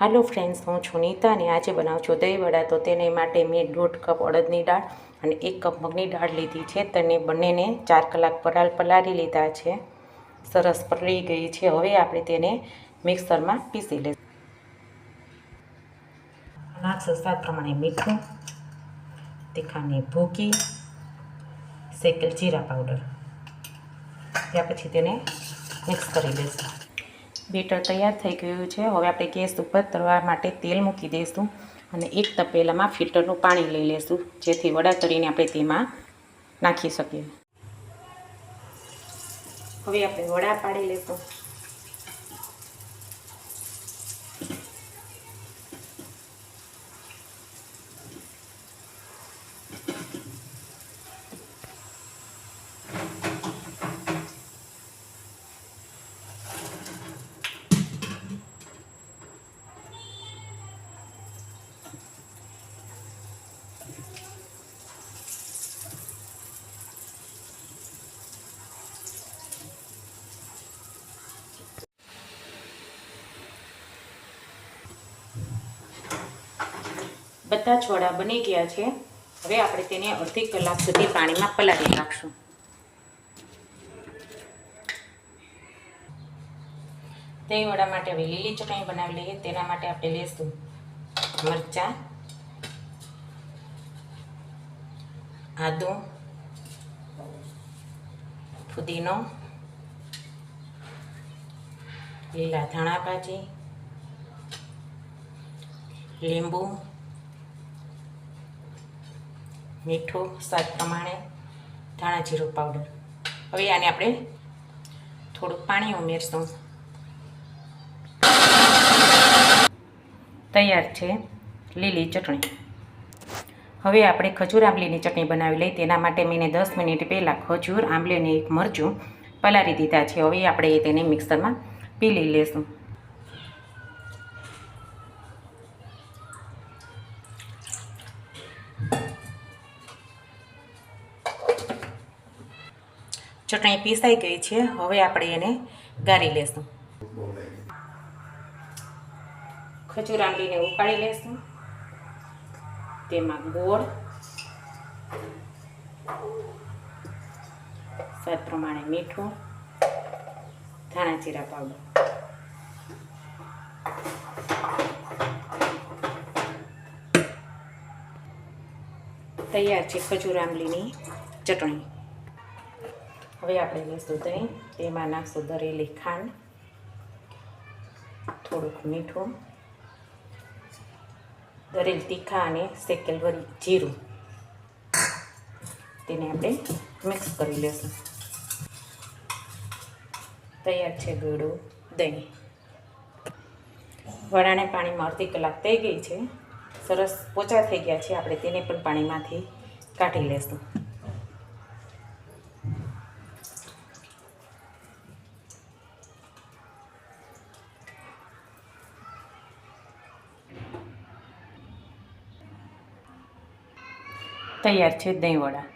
હાલો friends, હું છું નીતા અને આજે બનાવું છું દહીં વડા. તો તેને માટે મેં દોઢ કપ અડદની દાળ અને એક કપ મગની દાળ લીધી છે. તેને બંનેને ચાર કલાક પલાળ પલાળી લીધા છે. સરસ પલળી ગઈ છે. હવે આપણે તેને મિક્સરમાં પીસી લઈશું. નાખશું સ્વાદ પ્રમાણે મીઠું, તીખાની ભૂકી, શેકેલ જીરા પાવડર. ત્યાર પછી તેને મિક્સ કરી લઈશું. બેટર તૈયાર થઈ ગયું છે. હવે આપણે ગેસ ઉપર તળવા માટે તેલ મૂકી દઈશું અને એક તપેલામાં ફિલ્ટરનું પાણી લઈ લઈશું, જેથી વડા તળીને આપણે તેમાં નાખી શકીએ. હવે આપણે વડા પાડી લઈશું. બધા છોડા બની ગયા છે. હવે આપણે તેને અડધી કલાક સુધી પાણીમાં પલાળી રાખશું દહીં વડા માટે હવે લીલી ચટણી બનાવી લઈએ. તેના માટે આપણે લઈશું મરચાં, આદુ, ફુદીનો, લીલા ધાણા ભાજી, લીંબુ મીઠું, સ્વાદ પ્રમાણે ધાણા જીરું પાવડર હવે આને આપણે થોડુંક પાણી ઉમેરશું. તૈયાર છે લીલી ચટણી. હવે આપણે ખજૂર આંબલીની ચટણી બનાવી લઈ. તેના માટે મેં દસ મિનિટ પહેલાં ખજૂર, આંબલી અને એક મરચું પલાળી દીધા છે. હવે આપણે તેને મિક્સરમાં પીલી લેશું. ચટણી પીસાઈ ગઈ છે. હવે આપણે એને ગાળી લેશું. ખજૂર આંબલીને ઉકાળી લેશું. તેમાં ગોળ, સ્વાદ પ્રમાણે મીઠું ધાણા જીરા પાવડર. તૈયાર છે ખજૂર આંબલીની ચટણી. હવે આપણે લઈશું દહીં તેમાં નાખશું દરેલી ખાંડ. થોડુંક મીઠું. દરેલ તીખા અને શેકેલ વરી જીરું. તેને આપણે મિક્સ કરી લેશું. તૈયાર છે ગળું દહીં. વડાને પાણીમાં અડધી કલાક થઈ ગઈ છે. સરસ પોચા થઈ ગયા છે. આપણે તેને પણ પાણીમાંથી કાઢી લેશું. તૈયાર છે દહીં વડા